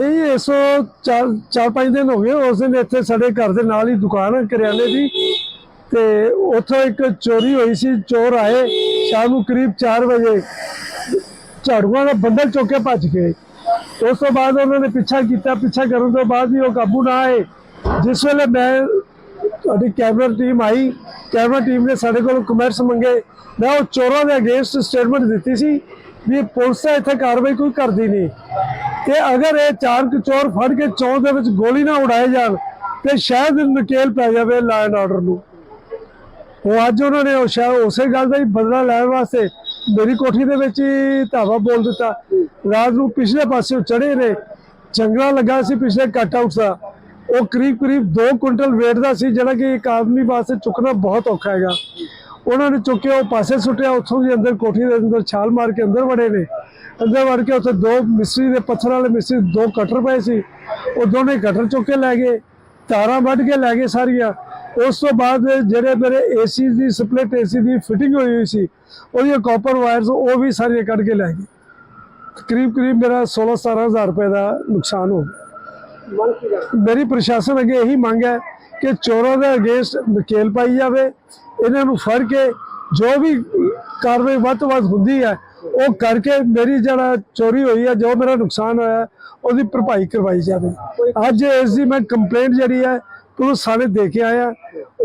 ਇਹ ਇਸ ਚਾਰ ਚਾਰ ਪੰਜ ਦਿਨ ਹੋ ਗਏ, ਉਸ ਦਿਨ ਇੱਥੇ ਸਾਡੇ ਘਰ ਦੇ ਨਾਲ ਹੀ ਦੁਕਾਨ ਹੈ ਕਰਿਆਨੇ ਦੀ। ਤੇ ਉੱਥੋਂ ਇੱਕ ਚੋਰੀ ਹੋਈ ਸੀ, ਚੋਰ ਆਏ ਸ਼ਾਮ ਨੂੰ ਕਰੀਬ 4 ਵਜੇ। ਝਾੜੂਆਂ ਦਾ ਬੰਦਲ ਚੁੱਕ ਕੇ ਭੱਜ ਗਏ। ਉਸ ਤੋਂ ਬਾਅਦ ਉਹਨਾਂ ਨੇ ਪਿੱਛਾ ਕੀਤਾ, ਪਿੱਛਾ ਕਰਨ ਤੋਂ ਬਾਅਦ ਵੀ ਉਹ ਕਾਬੂ ਨਾ ਆਏ। ਜਿਸ ਵੇਲੇ ਮੈਂ ਤੁਹਾਡੀ ਕੈਮਰਾ ਟੀਮ ਆਈ, ਕੈਮਰਾ ਟੀਮ ਨੇ ਸਾਡੇ ਕੋਲ ਕਮਰਸ ਮੰਗੇ। ਮੈਂ ਉਹ ਚੋਰਾਂ ਦੇ ਅਗੇਂਸਟ ਸਟੇਟਮੈਂਟ ਦਿੱਤੀ ਸੀ। ਵੀ ਪੁਲਿਸ ਇੱਥੇ ਕਾਰਵਾਈ ਕੋਈ ਕਰਦੀ ਨਹੀਂ। ਤੇ ਅਗਰ ਇਹ ਚਾਰ ਕੁ ਚੋਰ ਫੜ ਕੇ ਚੌਂ ਦੇ ਵਿੱਚ ਗੋਲੀ ਨਾ ਉਡਾਏ ਜਾਣ, ਤੇ ਸ਼ਾਇਦ ਨਕੇਲ ਪੈ ਜਾਵੇ ਲਾ ਐਂਡ ਆਰਡਰ ਨੂੰ। ਉਹ ਅੱਜ ਉਹਨਾਂ ਨੇ ਉਹ ਸ਼ਾਇਦ ਉਸੇ ਗੱਲ ਦਾ ਹੀ ਬਦਲਾ ਲੈਣ ਵਾਸਤੇ ਮੇਰੀ ਕੋਠੀ ਦੇ ਵਿੱਚ ਹੀ ਧਾਵਾ ਬੋਲ ਦਿੱਤਾ। ਰਾਤ ਨੂੰ ਪਿਛਲੇ ਪਾਸੇ ਚੜੇ ਨੇ, ਚੰਗਲਾ ਲੱਗਾ ਸੀ ਪਿਛਲੇ ਕੱਟ ਆਊਟ ਦਾ। ਉਹ ਕਰੀਬ ਕਰੀਬ 2 ਕੁਇੰਟਲ weight ਦਾ ਸੀ, ਜਿਹੜਾ ਕਿ ਇੱਕ ਆਦਮੀ ਵਾਸਤੇ ਚੁੱਕਣਾ ਬਹੁਤ ਔਖਾ ਹੈਗਾ। ਉਹਨਾਂ ਨੇ ਚੁੱਕਿਆ, ਉਹ ਪਾਸੇ ਸੁੱਟਿਆ, ਉੱਥੋਂ ਦੀ ਅੰਦਰ ਕੋਠੀ ਦੇ ਅੰਦਰ ਛਾਲ ਮਾਰ ਕੇ ਅੰਦਰ ਵੜੇ ਨੇ। ਅੰਦਰ ਵੜ ਕੇ ਉੱਥੇ ਦੋ ਮਿਸਰੀ ਦੇ ਪੱਥਰ ਵਾਲੇ ਮਿਸਤਰੀ, ਦੋ ਕਟਰ ਪਏ ਸੀ। ਉਹ ਦੋਨੇ ਕਟਰ ਚੁੱਕ ਕੇ ਲੈ ਗਏ, ਤਾਰਾਂ ਵੱਢ ਕੇ ਲੈ ਗਏ ਸਾਰੀਆਂ। ਉਸ ਤੋਂ ਬਾਅਦ ਜਿਹੜੇ ਮੇਰੇ ਏਸੀ ਦੀ ਸਪਲਿਟ ਏਸੀ ਦੀ ਫਿਟਿੰਗ ਹੋਈ ਹੋਈ ਸੀ, ਉਹਦੀਆਂ ਕਾਪਰ ਵਾਇਰਸ ਉਹ ਵੀ ਸਾਰੀਆਂ ਕੱਢ ਕੇ ਲੈ ਗਏ। ਕਰੀਬ ਕਰੀਬ ਮੇਰਾ 16 17000 ਰੁਪਏ ਦਾ ਨੁਕਸਾਨ ਹੋ ਗਿਆ। ਮੇਰੀ ਪ੍ਰਸ਼ਾਸਨ ਅੱਗੇ ਇਹੀ ਮੰਗ ਹੈ ਕਿ ਚੋਰਾਂ ਦੇ ਅਗੇਂਸਟ ਨਕੇਲ ਪਾਈ ਜਾਵੇ, ਇਹਨਾਂ ਨੂੰ ਫੜ ਕੇ ਜੋ ਵੀ ਕਾਰਵਾਈ ਵੱਧ ਤੋਂ ਵੱਧ ਹੁੰਦੀ ਹੈ, ਉਹ ਕਰਕੇ ਮੇਰੀ ਜਿਹੜਾ ਚੋਰੀ ਹੋਈ ਹੈ, ਜੋ ਮੇਰਾ ਨੁਕਸਾਨ ਹੋਇਆ, ਉਹਦੀ ਭਰਪਾਈ ਕਰਵਾਈ ਜਾਵੇ। ਅੱਜ ਇਸ ਦੀ ਮੈਂ ਕੰਪਲੇਂਟ ਜਿਹੜੀ ਹੈ, ਪੁਲਿਸ ਥਾਣੇ ਦੇ ਕੇ ਆਇਆ।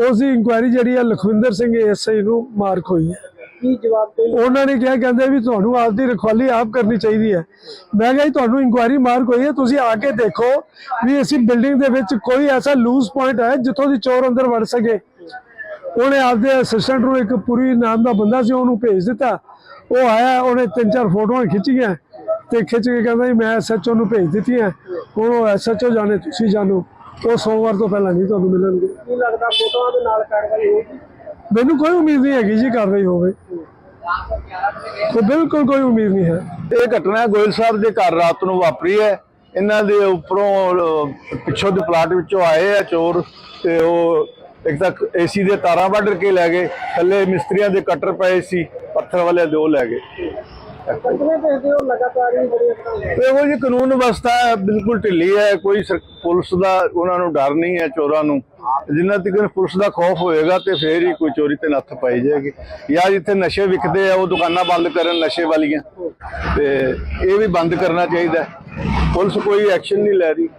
ਉਸ ਦੀ ਇਨਕੁਆਇਰੀ ਜਿਹੜੀ ਹੈ, ਲਖਵਿੰਦਰ ਸਿੰਘ ਐਸਆਈ ਨੂੰ ਮਾਰਕ ਹੋਈ ਹੈ। ਕੀ ਜਵਾਬ ਦੇ ਉਹਨਾਂ ਨੇ ਕਿਹਾ ਕਹਿੰਦੇ ਵੀ ਤੁਹਾਨੂੰ ਆਪ ਦੀ ਰਖਵਾਲੀ ਆਪ ਕਰਨੀ ਚਾਹੀਦੀ ਹੈ। ਮੈਂ ਕਿਹਾ ਜੀ ਤੁਹਾਨੂੰ ਇਨਕੁਆਇਰੀ ਮਾਰਕ ਹੋਈ ਹੈ ਤੁਸੀਂ ਆ ਕੇ ਦੇਖੋ ਵੀ ਅਸੀਂ ਬਿਲਡਿੰਗ ਦੇ ਵਿੱਚ ਕੋਈ ਐਸਾ ਲੂਜ਼ ਪੁਆਇੰਟ ਹੈ ਜਿੱਥੋਂ ਦੀ ਚੋਰ ਅੰਦਰ ਵੜ ਸਕੇ। ਉਹਨੇ ਆਪਦੇ ਅਸਿਸਟੈਂਟ ਨੂੰ ਇੱਕ ਪੂਰੀ ਨਾਮ ਦਾ ਬੰਦਾ ਸੀ ਉਹਨੂੰ ਭੇਜ ਦਿੱਤਾ। ਉਹ ਆਇਆ ਉਹਨੇ ਤਿੰਨ ਚਾਰ ਫੋਟੋਆਂ ਖਿੱਚੀਆਂ ਤੇ ਖਿੱਚ ਕੇ ਕਹਿੰਦਾ ਜੀ ਮੈਂ ਐਸਐਚਓ ਨੂੰ ਭੇਜ ਦਿੱਤੀਆਂ। ਹੁਣ ਉਹ ਐਸਐਚਓ ਜਾਣੇ ਤੁਸੀਂ ਜਾਣੋ। ਉਹ ਸੋਮਵਾਰ ਤੋਂ ਪਹਿਲਾਂ ਨਹੀਂ ਤੁਹਾਨੂੰ ਮਿਲਣਗੇ। ਕੀ ਲੱਗਦਾ ਫੋਟੋਆਂ ਦੇ ਨਾਲ ਕਾਰਵਾਈ ਹੋਊਗੀ ਮੈਨੂੰ ਕੋਈ ਉਮੀਦ ਨਹੀਂ ਹੈਗੀ ਜੀ ਕਾਰਵਾਈ ਹੋਵੇ। ਕੋਈ ਬਿਲਕੁਲ ਕੋਈ ਉਮੀਦ ਨਹੀਂ ਹੈ। ਇਹ ਘਟਨਾ ਗੋਇਲ ਸਾਹਿਬ ਦੇ ਘਰ ਰਾਤ ਨੂੰ ਵਾਪਰੀ ਹੈ। ਇਹਨਾਂ ਦੇ ਉੱਪਰੋਂ ਪਿੱਛੋਂ ਦੇ ਪਲਾਟ ਵਿੱਚੋਂ ਆਏ ਆ ਚੋਰ ਤੇ ਉਹ ਇੱਕ ਤਾਂ ਏਸੀ ਦੇ ਤਾਰਾਂ ਵੱਢ ਕੇ ਲੈ ਗਏ। ਥੱਲੇ ਮਿਸਤਰੀਆਂ ਦੇ ਕਟਰ ਪਏ ਸੀ, ਪੱਥਰ ਵਾਲੇ ਦੋ ਲੈ ਗਏ। ਕਿਵੇਂ ਜੀ ਕਾਨੂੰਨ ਵਿਵਸਥਾ ਬਿਲਕੁਲ ਢਿੱਲੀ ਹੈ। ਕੋਈ ਸਰ- ਪੁਲਿਸ ਦਾ ਉਹਨਾਂ ਨੂੰ ਡਰ ਨਹੀਂ ਹੈ ਚੋਰਾਂ ਨੂੰ। ਜਿੰਨਾ ਤੱਕ ਪੁਲਿਸ ਦਾ ਖੌਫ ਹੋਏਗਾ ਤੇ ਫੇਰ ਹੀ ਕੋਈ ਚੋਰੀ ਤੇ ਨੱਥ ਪਾਈ ਜਾਏਗੀ। ਜਾਂ ਜਿੱਥੇ ਨਸ਼ੇ ਵਿਕਦੇ ਆ, ਉਹ ਦੁਕਾਨਾਂ ਬੰਦ ਕਰਨ ਨਸ਼ੇ ਵਾਲੀਆਂ। ਤੇ ਇਹ ਵੀ ਬੰਦ ਕਰਨਾ ਚਾਹੀਦਾ। ਪੁਲਿਸ ਕੋਈ ਐਕਸ਼ਨ ਨਹੀਂ ਲੈ ਰਹੀ।